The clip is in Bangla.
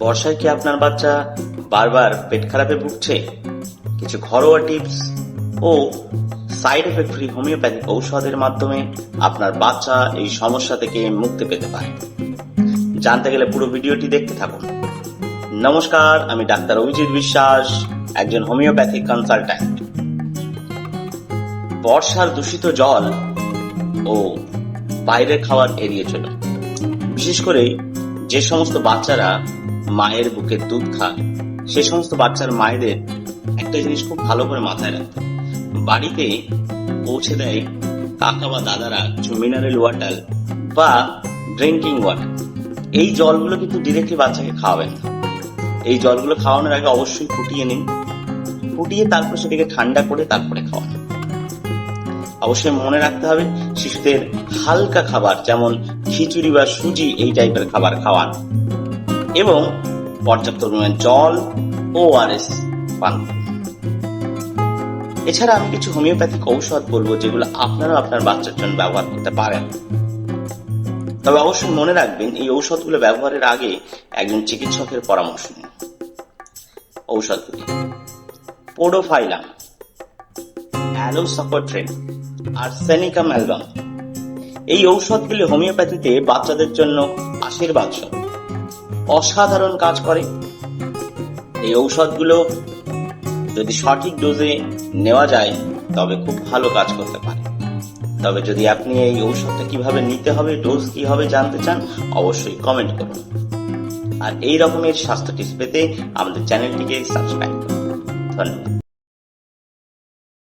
বর্ষায় কি আপনার বাচ্চা বারবার পেট খারাপে ভুগছে? কিছু ঘরোয়া টিপস ও সাইড এফেক্ট ফ্রি হোমিওপ্যাথিক ঔষধের মাধ্যমে আপনার বাচ্চা এই সমস্যা থেকে মুক্তি পেতে পারে। জানতে গেলে পুরো ভিডিওটি দেখতে থাকুন। নমস্কার, আমি ডাক্তার অভিজিৎ বিশ্বাস, একজন হোমিওপ্যাথিক কনসালট্যান্ট। বর্ষার দূষিত জল ও বাইরের খাবার এড়িয়ে চলুন। বিশেষ করে যে সমস্ত বাচ্চারা মায়ের বুকের দুধ খায়। সে সমস্ত বাচ্চার মায়েদের একটা জিনিস খুব ভালো করে মাথায় রাখতে বাড়িতে পৌঁছে দেয় কাকা বা দাদারা কিছু মিনারেল ওয়াটার বা ড্রিঙ্কিং ওয়াটার এই জলগুলো কিন্তু ডিরেক্টলি বাচ্চাকে খাওয়াবেন না। এই জলগুলো খাওয়ানোর আগে অবশ্যই ফুটিয়ে নিন। ফুটিয়ে তারপর সেটাকে ঠান্ডা করে তারপরে খাওয়ান। অবশ্যই মনে রাখতে হবে, শিশুদের হালকা খাবার, যেমন খিচুড়ি বা সুজি এই টাইপের খাবার খাওয়ান। এবং পর্যাপ্ত পরিমাণ জল ও আরএস পান। এছাড়া আমি কিছু হোমিওপ্যাথিক ঔষধ বলব যেগুলো আপনারা আপনার বাচ্চার জন্য ব্যবহার করতে পারেন তবে অবশ্যই মনে রাখবেন, এই ঔষধগুলো ব্যবহারের আগে একজন চিকিৎসকের পরামর্শ নিন ঔষধগুলি পোডোফাইলাম আর সেনিকাম অ্যালবাম এই ঔষধগুলি হোমিওপ্যাথিতে বাচ্চাদের জন্য আশীর্বাদ স্বরূপ। অসাধারণ কাজ করে। এই ঔষধগুলো যদি সঠিক ডোজে নেওয়া যায়, তবে খুব ভালো কাজ করতে পারে। তবে যদি আপনি এই ঔষধটা কীভাবে নিতে হবে ডোজ কি হবে জানতে চান, অবশ্যই কমেন্ট করুন। আর এই রকমের স্বাস্থ্য টিপস পেতে আমাদের চ্যানেলটিকে সাবস্ক্রাইব করুন। ধন্যবাদ।